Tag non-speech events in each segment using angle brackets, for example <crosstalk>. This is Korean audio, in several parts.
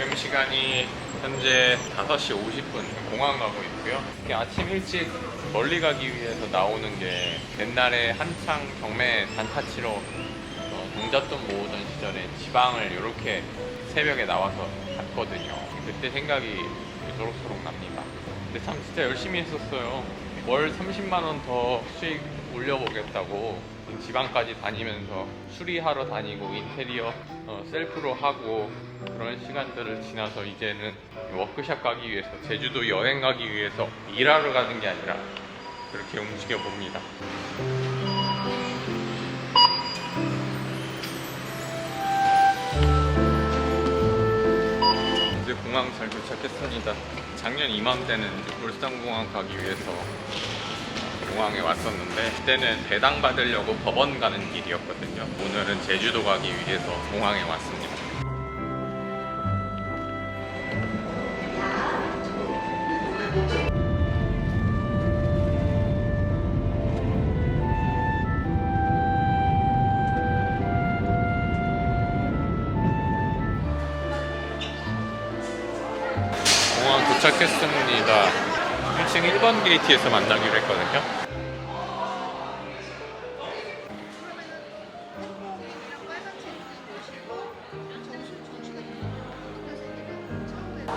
지금 시간이 현재 5시 50분 공항 가고 있고요. 아침 일찍 멀리 가기 위해서 나오는 게 옛날에 한창 경매 단타 치러 어, 동잣돈 모으던 시절에 지방을 이렇게 새벽에 나와서 갔거든요. 그때 생각이 소록소록 납니다. 근데 참 진짜 열심히 했었어요. 월 30만 원 더 수익 올려보겠다고 지방까지 다니면서 수리하러 다니고 인테리어 어, 셀프로 하고 그런 시간들을 지나서 이제는 워크샵 가기 위해서 제주도 여행 가기 위해서 일하러 가는 게 아니라 그렇게 움직여 봅니다. 공항 잘 도착했습니다. 작년 이맘때는 울산공항 가기 위해서 공항에 왔었는데 그때는 배당 받으려고 법원 가는 길이었거든요. 오늘은 제주도 가기 위해서 공항에 왔습니다. 도착했습니다. 1층 1번 게이트에서 만나기로 했거든요.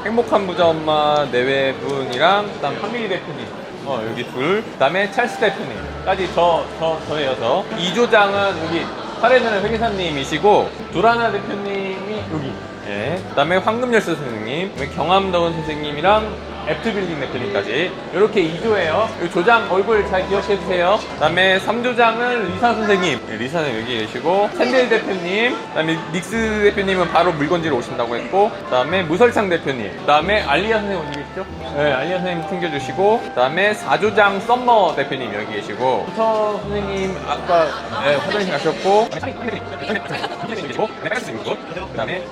행복한 부자 엄마 내외 분이랑 그다음 황민희 대표님 어 여기 둘 그다음에 찰스 대표님까지 저 저 저 예요 저 이조장은 여기 카레는 회계사님이시고 조라나 대표님이 여기 예 그다음에 황금열쇠 선생님 경암다운 선생님이랑 애프트빌딩 대표님까지. 이렇게 2조예요. 조장 얼굴 잘 기억해 주세요. 그 다음에 3조장은 리사 선생님. 네, 리사 는 여기 계시고 샌델 대표님 그 다음에 닉스 대표님은 바로 물건지로 오신다고 했고 그 다음에 무설창 대표님 그 다음에 알리아 선생님 어디 계시죠? 네 알리아 선생님 챙겨주시고 그 다음에 4조장 썸머 대표님 여기 계시고. 부터 선생님 아까 네, 화장실 가셨고 그다음에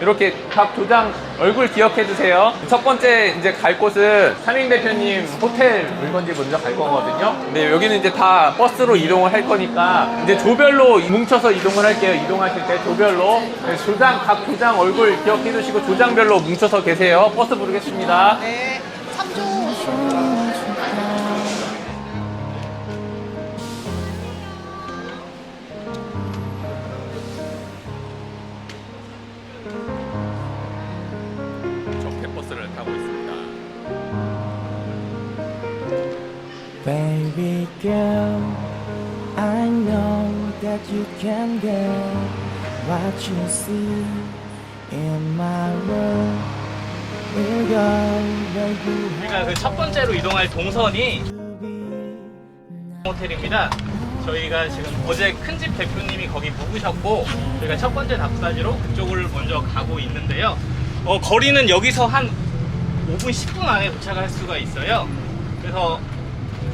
이렇게 각 조장 얼굴 기억해 주세요. 첫 번째 이제 갈 곳은 삼인 대표님 호텔 물건지 먼저 갈 거거든요. 근데 여기는 이제 다 버스로 이동을 할 거니까 이제 조별로 뭉쳐서 이동을 할게요. 이동하실 때 조별로 네, 조장 각 조장 얼굴 기억해 주시고 조장별로 뭉쳐서 계세요. 버스 부르겠습니다. 네, 3조. Get what you see in my world. We'll go where you 우리가 그 첫 번째로 이동할 동선이. 호텔입니다. 저희가 지금 어제 큰집 대표님이 거기 묵으셨고 저희가 첫 번째 답사지로 그쪽을 먼저 가고 있는데요. 어, 거리는 여기서 한 5분 10분 안에 도착할 수가 있어요. 그래서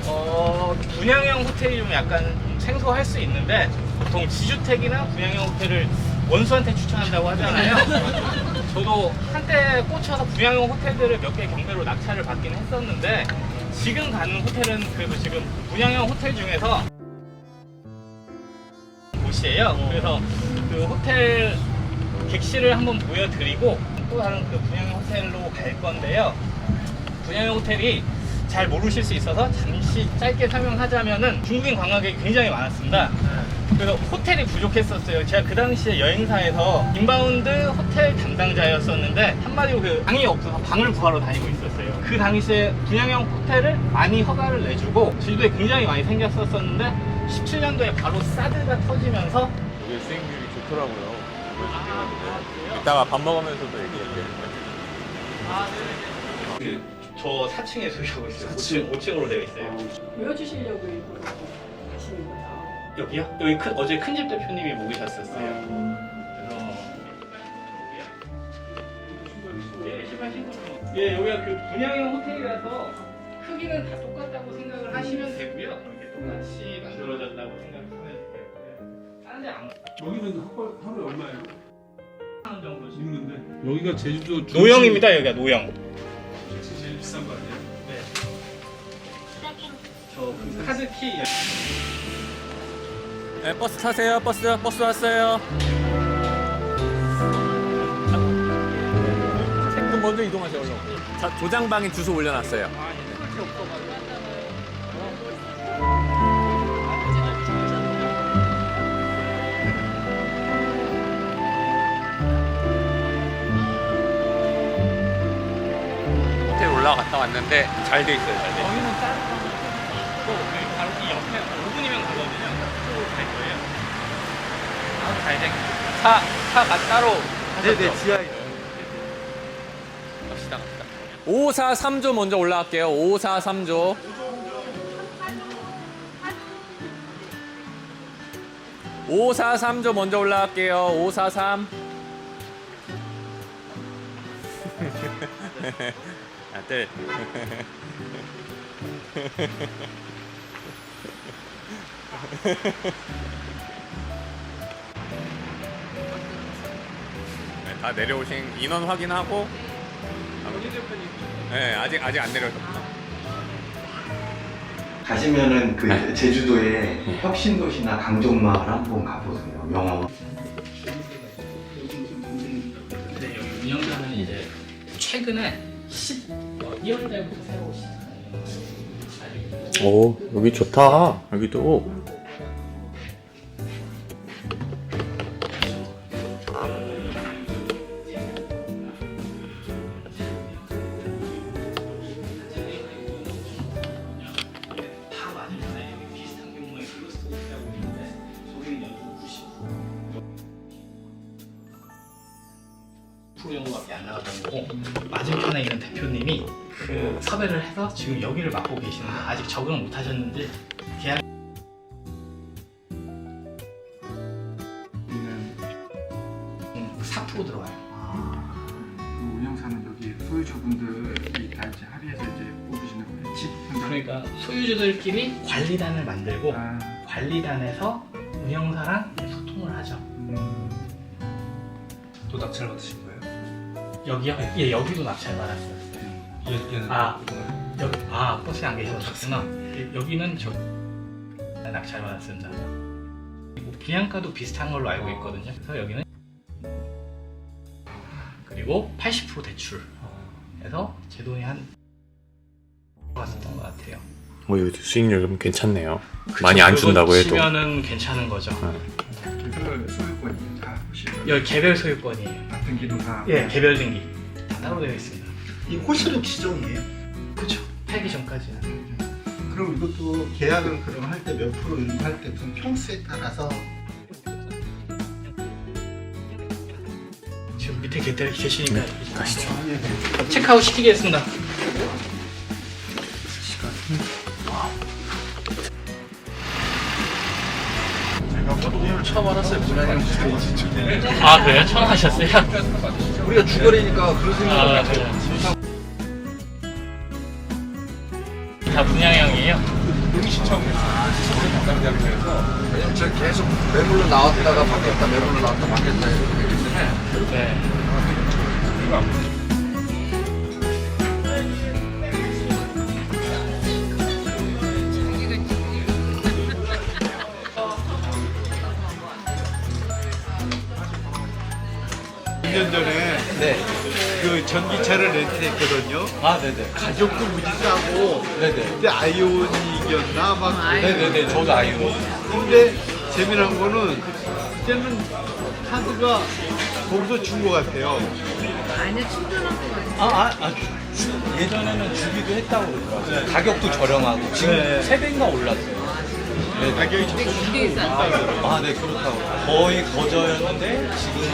어, 분양형 호텔이 좀 약간 좀 생소할 수 있는데 보통 지주택이나 분양형 호텔을 원수한테 추천한다고 하잖아요. 저도 한때 꽂혀서 분양형 호텔들을 몇 개 경매로 낙찰을 받긴 했었는데 지금 가는 호텔은 그래도 지금 분양형 호텔 중에서 곳이에요. 그래서 그 호텔 객실을 한번 보여드리고 또 다른 그 분양형 호텔로 갈 건데요. 분양형 호텔이 잘 모르실 수 있어서 잠시 짧게 설명하자면은 중국인 관광객이 굉장히 많았습니다. 그래서 호텔이 부족했었어요. 제가 그 당시에 여행사에서 인바운드 호텔 담당자였었는데 한마디로 그 방이 없어서 방을 구하러 다니고 있었어요. 그 당시에 분양형 호텔을 많이 허가를 내주고 제주도에 굉장히 많이 생겼었었는데 17년도에 바로 사드가 터지면서 여기 수익률이 좋더라고요. 이따가 밥 먹으면서도 얘기해요. 그저 4층에 소유하고 있어요. 5층, 5층 으로 되어 있어요. 보여주시려고 일부러. 여기요? 여기 큰, 어제 큰 집 대표님이 묵으셨었어요. 그래서 예, 신발 신고. 예, 여기가 그 분양형 호텔이라서 크기는 다 똑같다고 생각을 하시면 되고요. 이렇게 똑같이 만들어졌다고 생각하면 되고요. 다른 데 안 여기는 하루, 하루에 얼마예요? 원 정도 씩. 있는데 여기가 제주도 중심- 노형입니다, 여기가 노형. 제일 비싼 거 아니에요? 네. 저그 카드 키 네, 버스 타세요. 버스 버스 왔어요. 먼저 이동하세요 얼른. 자, 조장방에 주소 올려놨어요. 호텔 올라갔다 왔는데 잘 돼 있어요, 잘 돼. 있어요. 저희는 다른 또 여기 바로 이 옆에 5분이면 가거든요. 그쪽으로 갈 거예요. 아, 잘 된. 차 차가 따로 네네 지하에. 갑시다 갑시다. 543조 먼저 올라갈게요. 543조. (543조) 먼저 올라갈게요. (543) <laughs> 아들 <laughs> 다 내려오신 인원 확인하고 네, 아직 아직 안 내려오셨구나. 가시면은 그 제주도의 혁신도시나 강정마을 한번 가보세요 영화 근데 여기 운영자는 이제 최근에 12월 달부터 새로 오시잖아요. 오 여기 좋다. 여기도. 90% 정도밖에 안 나가던 거고 맞은편에 있는 대표님이 그 섭외를 해서 지금 여기를 맡고 계시는데 아직 적응을 못 하셨는지 계약 음, 4% 들어와요. 그 운영사는 여기 소유주분들이 다 이제 합의해서 이제 뽑으시는 거예요. 집. 그러니까 소유주들끼리 관리단을 만들고 아, 관리단에서 운영사랑 소통을 하죠. 또 낙찰 받으신? 여기요? 예, 여기도 납치를 받았어요. 얘- 얘는 아, 여기, 아, 버스에 안 계셨구나. 여기는 저 낙찰 받았습니다. 그리고 분양가도 비슷한 걸로 알고 있거든요. 그래서 여기는 그리고 80% 대출. 해서 제 돈이 한 왔었던 것 같아요. 뭐 여기 수익률 좀 괜찮네요. 많이 안 준다고 그거 해도. 치면은 괜찮은 거죠. 개별 소유권이 다 보시면 여기 개별 소유권이에요. 같은 기도사. 예, 개별 등기 다 따로 되어 있습니다. 이 호실은 지정이에요. 그렇죠. 팔기 전까지는. 그럼 이것도 계약을 그럼 할 때 몇 프로 이런 거 할때 무슨 평수에 따라서 지금 밑에 계- 계시니까 가시죠. 체크아웃 시키겠습니다. 오늘 처음 알았어요. 분양형 스테이지. 아 그래요? 처음 하셨어요? 우리가 주거리니까 그런 생각. 아 그래요. 다 분양형이에요? 왜냐면 저 계속 매물로 나왔다가 바뀌었다, 매물로 나왔다 바뀌었다 이렇게 되기 때문에 네. 년 전에 그 전기차를 렌트했거든요. 아 네네. 가격도 무지 싸고 네네. 그때 아이오닉이었나 막 네네네. 저도 아이오. 근데 재미난 거는 그때는 카드가 거기서 준 것 같아요. 아니야 충전한 거 아니야? 아, 아, 아 주- 예전에는 주기도 했다고 그러더라고요 가격도 저렴하고 지금 네. 세 배인가 올랐어요 가격이 좀 이게 있어. 아네 그렇다고 거의 거저였는데 지금은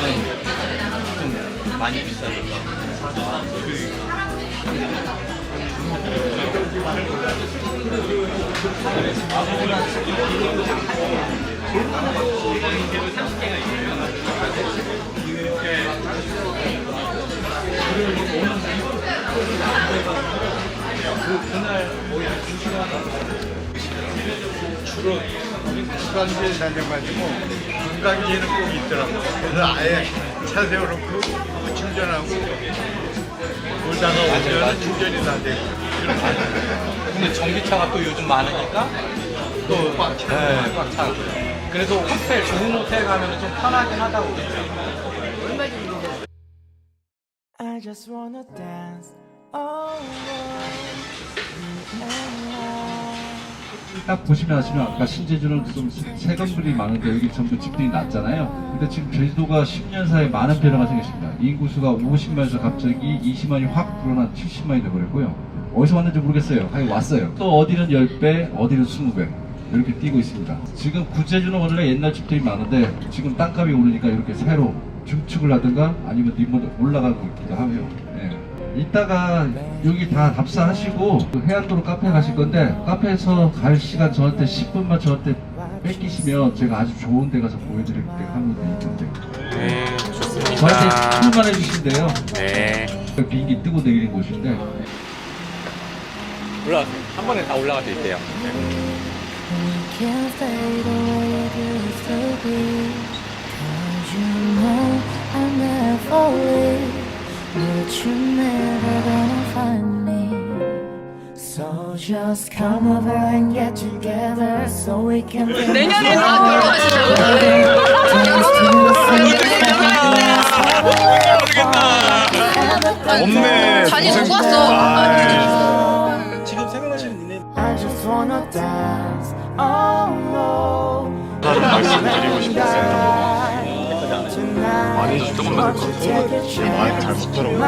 좀 많이 비싸졌다 관광지에 다녀가지고 관광지에는 꼭 있더라고. 그래서 아예 차 세워놓고 충전하고 놀다가 오면 충전이 다 되고. 근데 전기차가 또 요즘 많으니까 또 꽉 차. 네, 꽉 차고 그래서 호텔 좋은 호텔 가면 좀 편하긴 하다고? I just wanna dance. And I. 딱 보시면 아시면 아까 신제주는 좀 세건들이 많은데 여기 전부 집들이 낮잖아요. 근데 지금 제주도가 10년 사이에 많은 변화가 생겼습니다. 인구수가 50만에서 갑자기 20만이 확 불어난 70만이 돼버렸고요. 어디서 왔는지 모르겠어요. 하여 왔어요. 또 어디는 10배, 어디는 20배. 이렇게 뛰고 있습니다. 지금 구제주는 원래 옛날 집들이 많은데 지금 땅값이 오르니까 이렇게 새로 중축을 하든가 아니면 리모델 올라가고 있기도 하고요. 예. 이따가 여기 다 답사하시고 그 해안도로 카페 가실 건데 카페에서 갈 시간 저한테 10분만 저한테 뺏기시면 제가 아주 좋은 데 가서 보여드릴 때 하면 되는데 네, 좋습니다. 저한테 출만 해주신대요 네. 그 비행기 뜨고 내리는 곳인데 올라가세요. 한 번에 다 올라갈 수 있대요. We But you're never gonna find me So just come over and get together So we can 내년에 다 결혼하시려고 없네. 잔이 누구 왔어? 지금 생각하시는 니네 I just wanna dance Oh 하는 말씀 드리고 싶었어요. 아니 조금만 더 많이 잘못더라고요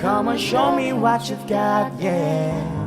Come on show me what you've got yeah